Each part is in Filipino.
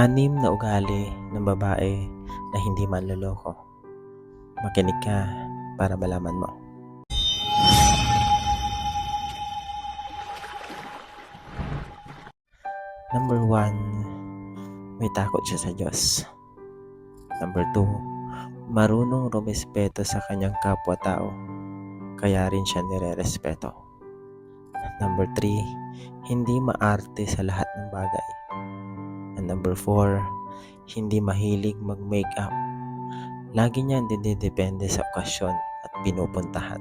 Anim na ugali ng babae na hindi manloloko. Makinig ka para malaman mo. Number one, may takot siya sa Diyos. Number two, marunong rumespeto sa kanyang kapwa-tao, kaya rin siya nire-respeto. Number three, hindi maarte sa lahat ng bagay. And number four, hindi mahilig mag-makeup. Lagi niyan dinidepende sa okasyon at pinupuntahan.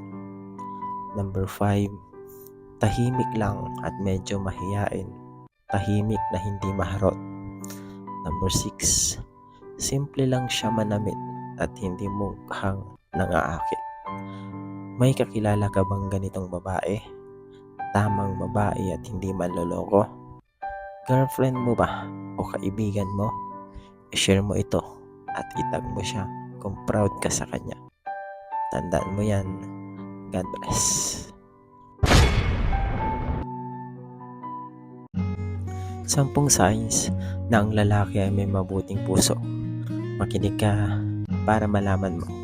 Number five, tahimik lang at medyo mahiyain. Tahimik na hindi maharot. Number six, simple lang siya manamit at hindi mukhang nangaakit. May kakilala ka bang ganitong babae? Tamang babae at hindi manloloko? Girlfriend mo ba o kaibigan mo? I-share mo ito at itag mo siya kung proud ka sa kanya. Tandaan mo yan. God bless. Sampung signs na ang lalaki ay may mabuting puso. Makinig ka para malaman mo.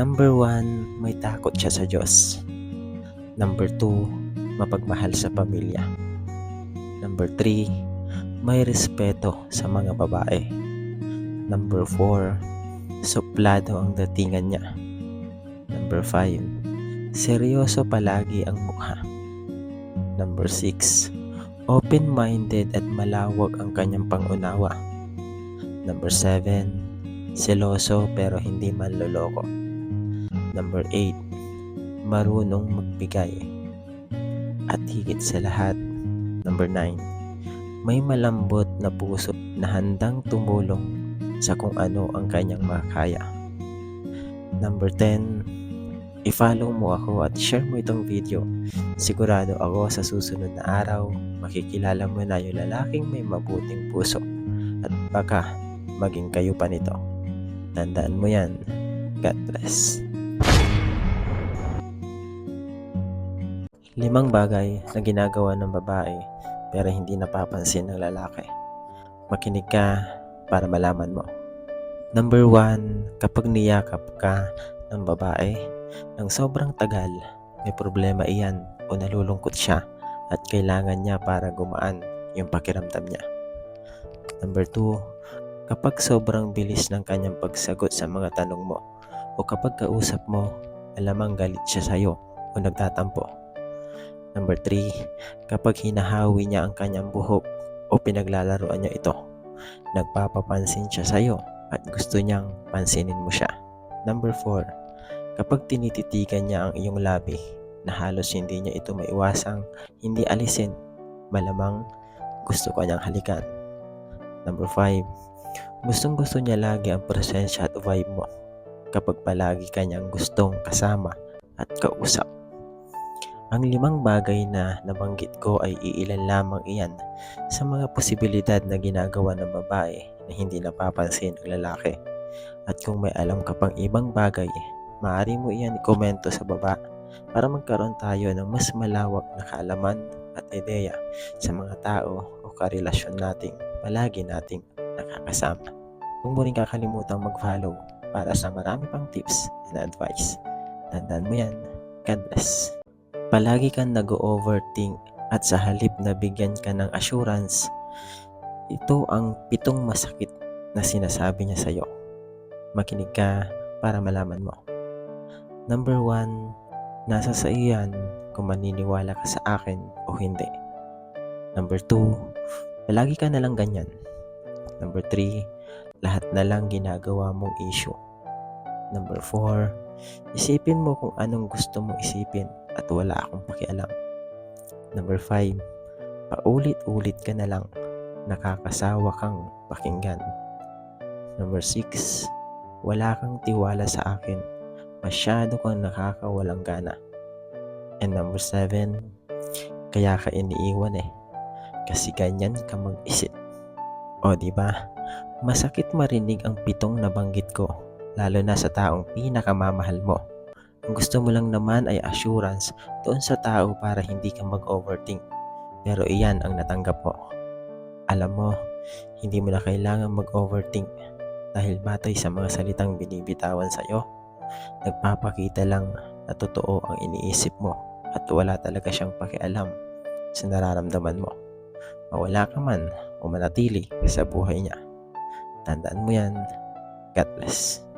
Number one, may takot siya sa Diyos. Number two, mapagmahal sa pamilya. Number three, may respeto sa mga babae. Number four, suplado ang datingan niya. Number five, seryoso palagi ang mukha. Number six, open-minded at malawak ang kanyang pangunawa. Number seven, seloso pero hindi manloloko. Number 8, marunong magbigay. At higit sa lahat, number 9, may malambot na puso na handang tumulong sa kung ano ang kanyang makaya. Number 10, i-follow mo ako at share mo itong video. Sigurado ako sa susunod na araw, makikilala mo na yung lalaking may mabuting puso at baka maging kayo pa nito. Tandaan mo yan. God bless. Limang bagay na ginagawa ng babae pero hindi napapansin ng lalaki. Makinig ka para malaman mo. Number one, kapag niyakap ka ng babae ng sobrang tagal, may problema iyan o nalulungkot siya at kailangan niya para gumaan yung pakiramdam niya. Number two, kapag sobrang bilis ng kanyang pagsagot sa mga tanong mo o kapag kausap mo, alamang galit siya sa'yo o nagtatampo. Number 3, kapag hinahawi niya ang kanyang buhok o pinaglalaroan niya ito, nagpapapansin siya sa iyo at gusto niyang pansinin mo siya. Number 4, kapag tinititigan niya ang iyong labi na halos hindi niya ito maiwasang hindi alisin, malamang gusto ka niyang halikan. Number 5, gustong gusto niya lagi ang presensya at vibe mo kapag palagi kanyang gustong kasama at kausap. Ang limang bagay na nabanggit ko ay iilan lamang iyan sa mga posibilidad na ginagawa ng babae na hindi napapansin ng lalaki. At kung may alam ka pang ibang bagay, maaari mo iyan ikomento sa baba para magkaroon tayo ng mas malawak na kaalaman at ideya sa mga tao o karelasyon nating palagi nating nakakasama. Huwag mo rin kakalimutang mag-follow para sa marami pang tips and advice. Tandaan mo yan. God bless. Palagi kang nag-overthink at sa halip na bigyan ka ng assurance, ito ang pitong masakit na sinasabi niya sa iyo. Makinig ka para malaman mo. Number one, nasa sa iyan kung maniniwala ka sa akin o hindi. Number two, palagi ka na lang ganyan. Number three, lahat na lang ginagawa mong issue. Number four, isipin mo kung anong gusto mong isipin at wala akong pakialam. Number 5, paulit-ulit ka na lang, nakakasawa kang pakinggan. Number 6, wala kang tiwala sa akin, masyado kang nakakawalang gana. And number 7, kaya ka iniiwan eh, kasi ganyan ka mag-isip. O di ba? Masakit marinig ang pitong nabanggit ko, lalo na sa taong pinakamamahal mo. Ang gusto mo lang naman ay assurance doon sa tao para hindi ka mag-overthink. Pero iyan ang natanggap mo. Alam mo, hindi mo na kailangan mag-overthink dahil batay sa mga salitang binibitawan sa'yo, nagpapakita lang na totoo ang iniisip mo at wala talaga siyang pakialam sa nararamdaman mo. Mawala ka man o manatili sa buhay niya. Tandaan mo yan. God bless.